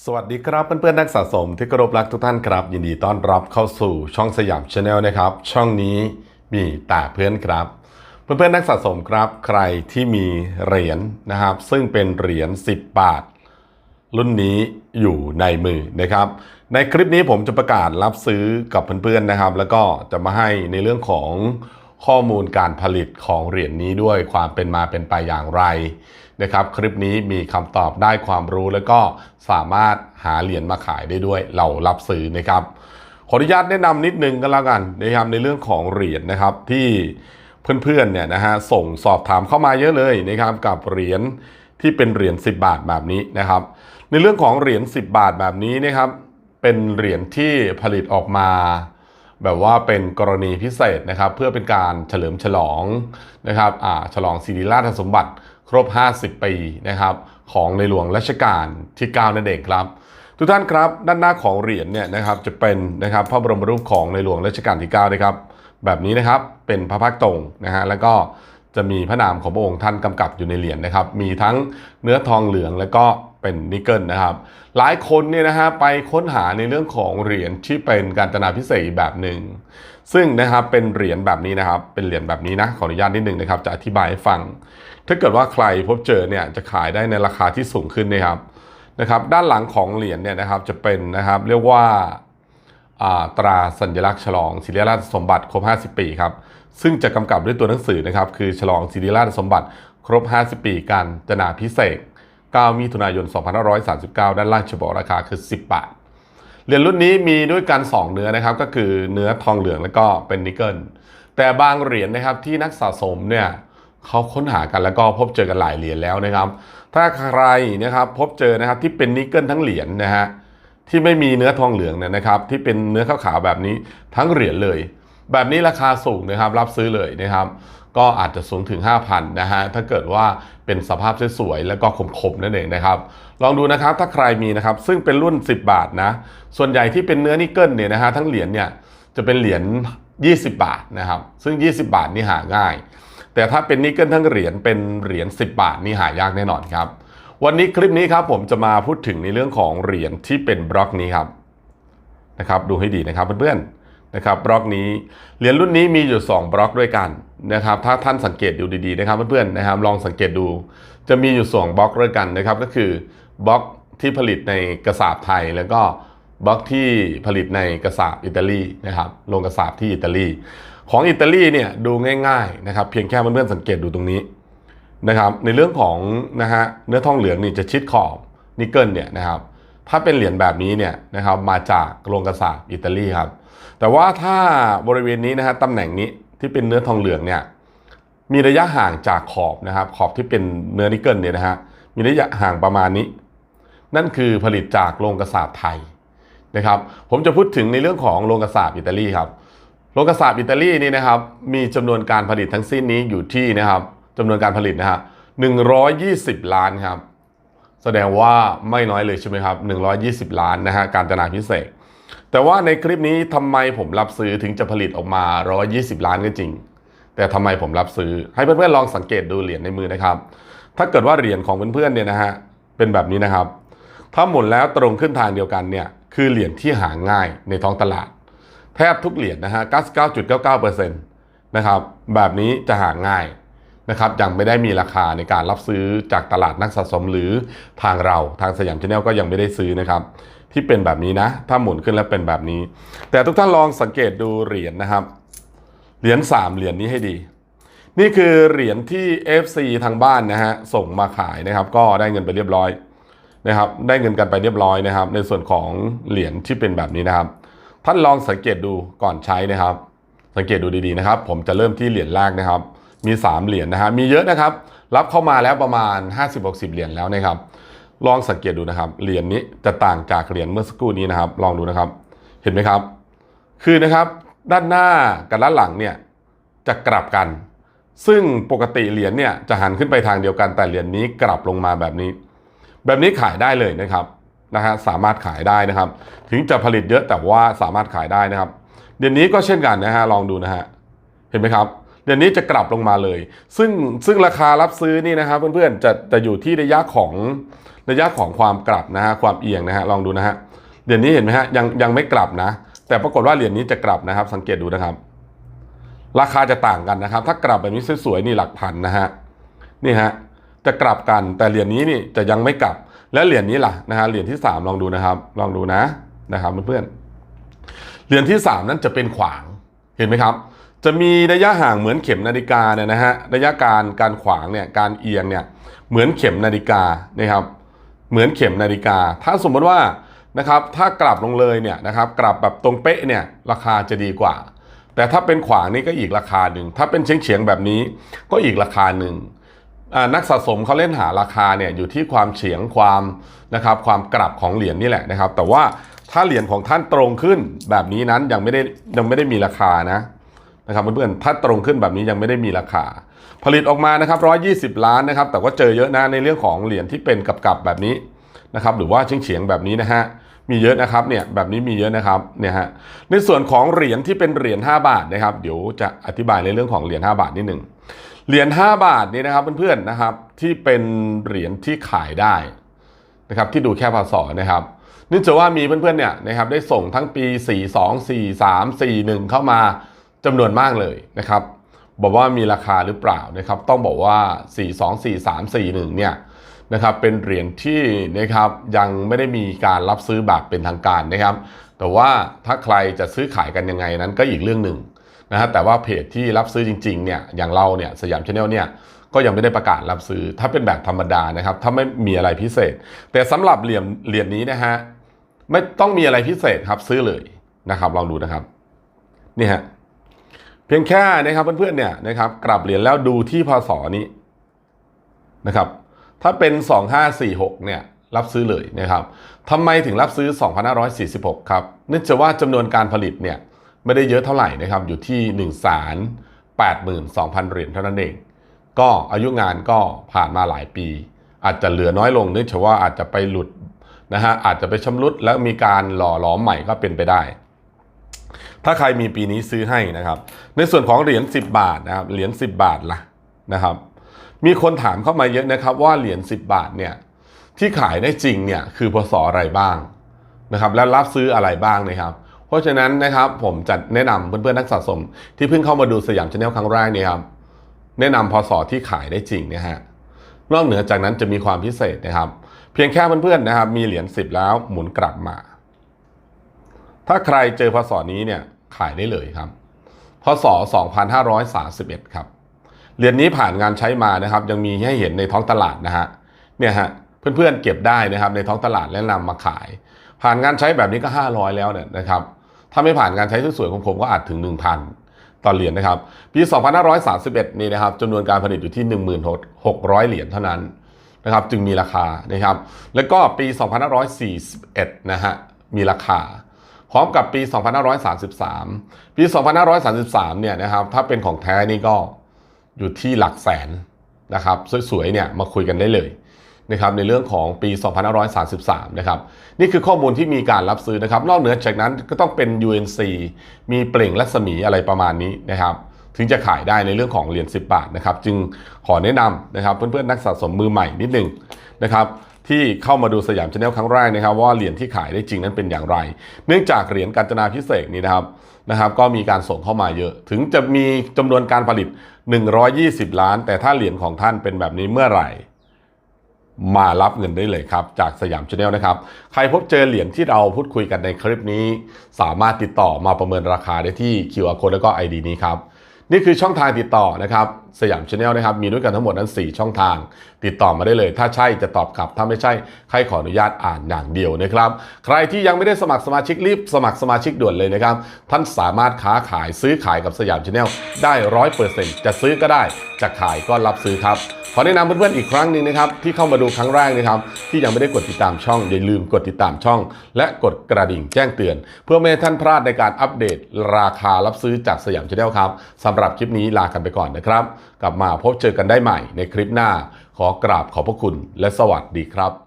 สวัสดีครับเพื่อนๆนักสะสมที่เคารพรักทุกท่านครับ ยินดีต้อนรับเข้าสู่ช่องสยามชาแนลนะครับ ช่องนี้มีแต่เพื่อนครับ เพื่อนๆนักสะสมครับ ใครที่มีเหรียญนะครับ ซึ่งเป็นเหรียญ10 บาท รุ่นนี้อยู่ในมือนะครับ ในคลิปนี้ผมจะประกาศรับซื้อกับเพื่อนๆนะครับ แล้วก็จะมาให้ในเรื่องของข้อมูลการผลิตของเหรียญนี้ด้วยความเป็นมาเป็นไปอย่างไร นะครับคลิปนี้มีคำตอบได้ความรู้แล้วก็สามารถหาเหรียญมาขายได้ด้วยเรารับซื้อนะครับขออนุญาตแนะนำนิดนึงก็แล้วกันนะครับในเรื่องของเหรียญนะครับที่เพื่อนๆเนี่ยนะฮะส่งสอบถามเข้ามาเยอะเลยนะครับกับเหรียญที่เป็นเหรียญ10 บาทแบบนี้นะครับ ในเรื่องของเหรียญ10 บาทแบบนี้นะครับเป็นเหรียญที่ผลิตออกมา แบบว่าเป็นกรณีพิเศษนะครับ เพื่อเป็นการเฉลิมฉลองนะครับอ่าฉลองศิริราชสมบัติ ครบ 50 ปีนะครับของในหลวงรัชกาลที่ 9 นั่นเองครับ ทุกท่านครับด้านหน้าของเหรียญเนี่ยนะครับจะเป็นนะครับพระบรมรูปของในหลวงรัชกาลที่ 9 นะครับ แบบนี้นะครับเป็นพระพักตร์ตรงนะฮะแล้วก็จะมีพระนามของพระองค์ท่านกำกับอยู่ในเหรียญนะครับ มีทั้งเนื้อทองเหลืองแล้วก็เป็นนิกเกิลนะครับ หลายคนเนี่ยนะฮะไปค้นหาในเรื่องของเหรียญที่เป็นการจนาพิเศษแบบหนึ่ง ซึ่งนะครับเป็นเหรียญแบบนี้นะครับ เป็นเหรียญแบบนี้นะขออนุญาตนิดหนึ่งนะครับ จะอธิบายให้ฟัง ถ้าเกิดว่าใครพบเจอเนี่ยจะขายได้ในราคาที่สูงขึ้นนะครับนะครับ ด้านหลังของเหรียญเนี่ยนะครับจะเป็นนะครับเรียกว่าตราสัญลักษณ์ฉลองศิริราชสมบัติครบ 50 ปีครับซึ่งจะกำกับด้วยตัวหนังสือนะครับ คือฉลองศิริราชสมบัติครบ 50 ปีการจนาพิเศษก9มิถุนายน 2539 ด้านล่างจะบอกราคาคือ 10 บาท เหรียญรุ่นนี้มีด้วยกัน 2 เนื้อนะครับ ก็คือเนื้อทองเหลืองแล้วก็เป็นนิกเกิล แต่บางเหรียญนะครับที่นักสะสมเนี่ยเขาค้นหากันแล้วก็พบเจอกันหลายเหรียญแล้วนะครับ ถ้าใครนะครับพบเจอนะครับที่เป็นนิกเกิลทั้งเหรียญนะฮะที่ไม่มีเนื้อทองเหลืองเนี่ยนะครับ ที่เป็นเนื้อขาวๆแบบนี้ทั้งเหรียญเลย แบบนี้ราคาสูงนะครับรับซื้อเลยนะครับ ก็อาจจะสูงถึง 5,000นะฮะถ้าเกิดว่าเป็นสภาพสวยๆแล้วก็คมๆนั่นเองนะครับ ลองดูนะครับถ้าใครมีนะครับซึ่งเป็นรุ่น 10 บาทนะ ส่วนใหญ่ที่เป็นเนื้อนิกเกิลเนี่ยนะฮะทั้งเหรียญเนี่ยจะเป็นเหรียญ20 บาทนะครับ ซึ่ง 20 บาทนี่หาง่าย แต่ถ้าเป็นนิกเกิลทั้งเหรียญเป็นเหรียญ10 บาทนี่หายากแน่นอนครับ วันนี้คลิปนี้ครับผมจะมาพูดถึงในเรื่องของเหรียญที่เป็นบล็อกนี้ครับนะครับดูให้ดีนะครับเพื่อนๆ นะครับบล็อกนี้เหรียญรุ่นนี้มีอยู่ 2 บล็อกด้วยกันนะครับถ้าท่านสังเกตดูดีๆนะครับเพื่อนๆนะครับลองสังเกตดูจะมีอยู่2บล็อกด้วยกันนะครับก็คือบล็อกที่ผลิตในกระสาบไทย แล้วก็บล็อกที่ผลิตในกระสาบอิตาลีนะครับลงกระสาบที่อิตาลี ของอิตาลีเนี่ยดูง่ายๆนะครับเพียงแค่เพื่อนๆสังเกตดูตรงนี้นะครับในเรื่องของนะฮะเนื้อทองเหลืองนี่จะชิดขอบนิกเกิลเนี่ยนะครับถ้าเป็นเหรียญแบบนี้เนี่ยนะครับมาจากโรงกระสาบอิตาลีครับ แต่ว่าถ้าบริเวณนี้นะฮะตำแหน่งนี้ที่เป็นเนื้อทองเหลืองเนี่ยมีระยะห่างจากขอบนะครับ ขอบที่เป็นเนื้อนิกเกิลเนี่ยนะฮะมีระยะห่างประมาณนี้ นั่นคือผลิตจากโรงกระสาบไทยนะครับ ผมจะพูดถึงในเรื่องของโรงกระสาบอิตาลีครับโรงกระสาบอิตาลีนี่นะครับมีจำนวนการผลิตทั้งสิ้นนี้อยู่ที่นะครับจำนวนการผลิตนะฮะ120ล้านครับ แสดงว่าไม่น้อยเลยใช่ไหมครับ120ล้านนะฮะการจนาพิเศษ แต่ว่าในคลิปนี้ทำไมผมรับซื้อถึงจะผลิตออกมา 120 ล้านก็จริง แต่ทำไมผมรับซื้อ ให้เพื่อนๆลองสังเกตดูเหรียญในมือนะครับ ถ้าเกิดว่าเหรียญของเพื่อนๆเนี่ยนะฮะเป็นแบบนี้นะครับ ถ้าหมุนแล้วตรงขึ้นทางเดียวกันเนี่ยคือเหรียญที่หาง่ายในท้องตลาด แทบทุกเหรียญนะฮะ 99.99%นะครับแบบนี้จะหาง่าย นะครับยังไม่ได้มีราคาในการรับซื้อจากตลาดนักสะสมหรือทางเราทางสยามชาแนลก็ยังไม่ได้ซื้อนะครับที่เป็นแบบนี้นะ ถ้าหมุนขึ้นแล้วเป็นแบบนี้ แต่ทุกท่านลองสังเกตดูเหรียญนะครับ เหรียญ3เหรียญนี้ให้ดี นี่คือเหรียญที่ FC ทางบ้านนะฮะส่งมาขายนะครับ ก็ได้เงินไปเรียบร้อยนะครับ ได้เงินกันไปเรียบร้อยนะครับ ในส่วนของเหรียญที่เป็นแบบนี้นะครับ ท่านลองสังเกตดูก่อนใช้นะครับ สังเกตดูดีๆนะครับ ผมจะเริ่มที่เหรียญแรกนะครับ มี 3 เหรียญนะฮะมีเยอะนะครับ รับเข้ามาแล้วประมาณ 50-60 เหรียญแล้วนะครับ ลองสังเกตดูนะครับ เหรียญนี้จะต่างจากเหรียญเมื่อสักครู่นี้นะครับ ลองดูนะครับ เห็นไหมครับ คือนะครับด้านหน้ากับด้านหลังเนี่ยจะกลับกัน ซึ่งปกติเหรียญเนี่ยจะหันขึ้นไปทางเดียวกันแต่เหรียญนี้กลับลงมาแบบนี้ แบบนี้ขายได้เลยนะครับนะฮะสามารถขายได้นะครับ ถึงจะผลิตเยอะแต่ว่าสามารถขายได้นะครับเดือนนี้ก็เช่นกันนะฮะลองดูนะฮะเห็นไหมครับ เดือนนี้จะกลับลงมาเลย ซึ่งซึ่งราคารับซื้อนี่นะครับเพื่อนๆจะจะอยู่ที่ระยะของระยะของความกลับนะฮะความเอียงนะฮะลองดูนะฮะเหรียญนี้เห็นไหมฮะยังยังไม่กลับนะ แต่ปรากฏว่าเหรียญนี้จะกลับนะครับ สังเกตดูนะครับ ราคาจะต่างกันนะครับ ถ้ากลับแบบนี้สวยๆนี่หลักพันนะฮะนี่ฮะจะกลับกันแต่เหรียญนี้นี่จะยังไม่กลับ แล้วเหรียญนี้ล่ะนะฮะเหรียญที่สามลองดูนะครับ ลองดูนะนะครับเพื่อนๆเหรียญที่สามนั้นจะเป็นขวางเห็นไหมครับ จะมีระยะห่างเหมือนเข็มนาฬิกาเนี่ยนะฮะระยะการการขวางเนี่ยการเอียงเนี่ยเหมือนเข็มนาฬิกานะครับเหมือนเข็มนาฬิกา ถ้าสมมติว่านะครับถ้ากลับลงเลยเนี่ยนะครับกลับแบบตรงเป๊ะเนี่ยราคาจะดีกว่า แต่ถ้าเป็นขวางนี่ก็อีกราคาหนึ่งถ้าเป็นเฉียงเฉียงแบบนี้ก็อีกราคาหนึ่งนักสะสมเขาเล่นหาราคาเนี่ยอยู่ที่ความเฉียงความนะครับความกลับของเหรียญนี่แหละนะครับ แต่ว่าถ้าเหรียญของท่านตรงขึ้นแบบนี้นั้นยังไม่ได้ยังไม่ได้มีราคานะ นะครับเพื่อนๆถ้าตรงขึ้นแบบนี้ยังไม่ได้มีราคา ผลิตออกมานะครับ 120 ล้านนะครับ แต่ว่าเจอเยอะนะในเรื่องของเหรียญที่เป็นกับกับๆแบบนี้นะครับหรือว่าเฉียงเฉียงแบบนี้นะฮะมีเยอะนะครับเนี่ยแบบนี้มีเยอะนะครับเนี่ยฮะในส่วนของเหรียญที่เป็นเหรียญ5บาทนะครับเดี๋ยวจะอธิบายในเรื่องของเหรียญ5บาทนิดหนึ่งเหรียญ5บาทนี่นะครับเพื่อนๆนะครับที่เป็นเหรียญที่ขายได้นะครับที่ดูแค่พศนะครับนื่จากว่ามีเพื่อนๆเนี่ยนะครับได้ส่งทั้งปี 42 43 41 เข้ามา จำนวนมากเลยนะครับบอกว่ามีราคาหรือเปล่านะครับ ต้องบอกว่า 42 43 41 เนี่ยนะครับเป็นเหรียญที่นะครับยังไม่ได้มีการรับซื้อแบบเป็นทางการนะครับ แต่ว่าถ้าใครจะซื้อขายกันยังไงนั้นก็อีกเรื่องหนึ่งนะฮะแต่ว่าเพจที่รับซื้อจริงๆเนี่ยอย่างเราเนี่ยสยามชาแนลเนี่ยก็ยังไม่ได้ประกาศรับซื้อ ถ้าเป็นแบบธรรมดานะครับ ถ้าไม่มีอะไรพิเศษ แต่สำหรับเหรียญเหรียญนี้นะฮะไม่ต้องมีอะไรพิเศษครับซื้อเลยนะครับลองดูนะครับนี่ฮะ เพียงแค่นะครับเพื่อนๆเนี่ยนะครับกลับเหรียญแล้วดูที่พศนี้นะครับ ถ้าเป็น 2546เนี่ยรับซื้อเลยนะครับทำไมถึงรับซื้อ 2546 ครับเนื่องจากว่าจำนวนการผลิตเนี่ยไม่ได้เยอะเท่าไหร่นะครับ อยู่ที่1 82,000เหรียญเท่านั้นเอง ก็อายุงานก็ผ่านมาหลายปี อาจจะเหลือน้อยลงเนื่องจากว่าอาจจะไปหลุดนะฮะอาจจะไปชำรุดแล้วมีการหล่อหลอมใหม่ก็เป็นไปได้ ถ้าใครมีปีนี้ซื้อให้นะครับ ในส่วนของเหรียญ10 บาทนะครับเหรียญ10 บาทละนะครับ มีคนถามเข้ามาเยอะนะครับ ว่าเหรียญ10 บาทเนี่ยที่ขายได้จริงเนี่ยคือพศอะไรบ้างนะครับ และรับซื้ออะไรบ้างนะครับเพราะฉะนั้นนะครับผมจะแนะนำเพื่อนๆนักสะสม ที่เพิ่งเข้ามาดูสยามชาแนลครั้งแรกเนี่ยครับแนะนำพศที่ขายได้จริงนะฮะนอกเหนือจากนั้นจะมีความพิเศษนะครับ เพียงแค่เพื่อนๆนะครับ มีเหรียญ10 แล้วหมุนกลับมา ถ้าใครเจอพศนี้เนี่ยขายได้เลยครับพศ 2531 ครับ เหรียญนี้ผ่านงานใช้มานะครับ ยังมีให้เห็นในท้องตลาดนะฮะเนี่ยฮะเพื่อนๆเก็บได้นะครับในท้องตลาดแล้วนำมาขาย ผ่านงานใช้แบบนี้ก็ 500 แล้วเนี่ยนะครับถ้าไม่ผ่านงานใช้สวยๆของผมก็อาจถึง 1,000 ต่อเหรียญนะครับ ปี 2531 นี่นะครับจำนวนการผลิตอยู่ที่ 16,600 เหรียญเท่านั้นนะครับจึงมีราคานะครับ แล้วก็ปี 2541 นะฮะมีราคา พร้อมกับปี 2533 ปี 2533 เนี่ยนะครับถ้าเป็นของแท้นี่ก็อยู่ที่หลักแสนนะครับสวยๆเนี่ยมาคุยกันได้เลยนะครับในเรื่องของปี 2533 นะครับนี่คือข้อมูลที่มีการรับซื้อนะครับ นอกเหนือจากนั้นก็ต้องเป็น UNC มีเปล่งรัศมีอะไรประมาณนี้นะครับถึงจะขายได้ในเรื่องของเหรียญ10 บาทนะครับ จึงขอแนะนำนะครับเพื่อนๆนักสะสมมือใหม่นิดหนึ่งนะครับ ที่เข้ามาดูสยามชาแนลครั้งแรกนะครับว่าเหรียญที่ขายได้จริงนั้นเป็นอย่างไร เนื่องจากเหรียญกาญจนาพิเศษนี่นะครับนะครับ ก็มีการส่งเข้ามาเยอะ ถึงจะมีจำนวนการผลิต 120 ล้าน แต่ถ้าเหรียญของท่านเป็นแบบนี้เมื่อไหร่ มารับเงินได้เลยครับ จากสยามชาแนลนะครับ ใครพบเจอเหรียญที่เราพูดคุยกันในคลิปนี้ สามารถติดต่อมาประเมินราคาได้ที่ QR code แล้วก็ ID นี้ครับนี่คือช่องทางติดต่อนะครับ สยามชาแนลนะครับ มีด้วยกันทั้งหมดนั้น 4 ช่องทาง ติดต่อมาได้เลย ถ้าใช่จะตอบกลับ ถ้าไม่ใช่ใครขออนุญาตอ่านอย่างเดียวนะครับ ใครที่ยังไม่ได้สมัครสมาชิกรีบสมัครสมาชิกด่วนเลยนะครับ ท่านสามารถค้าขายซื้อขายกับสยามชาแนลได้ร้อยเปอร์เซ็นต์จะซื้อก็ได้ จะขายก็รับซื้อครับขอแนะนำเพื่อนๆอีกครั้งหนึ่งนะครับที่เข้ามาดูครั้งแรกนะครับที่ยังไม่ได้กดติดตามช่องอย่าลืมกดติดตามช่อง และกดกระดิ่งแจ้งเตือน เพื่อไม่ให้ท่านพลาดในการอัปเดต ราคารับซื้อจากสยามชาแนลครับสำหรับคลิปนี้ลากันไปก่อนนะครับกลับมาพบเจอกันได้ใหม่ในคลิปหน้า ขอกราบขอบพระคุณและสวัสดีครับ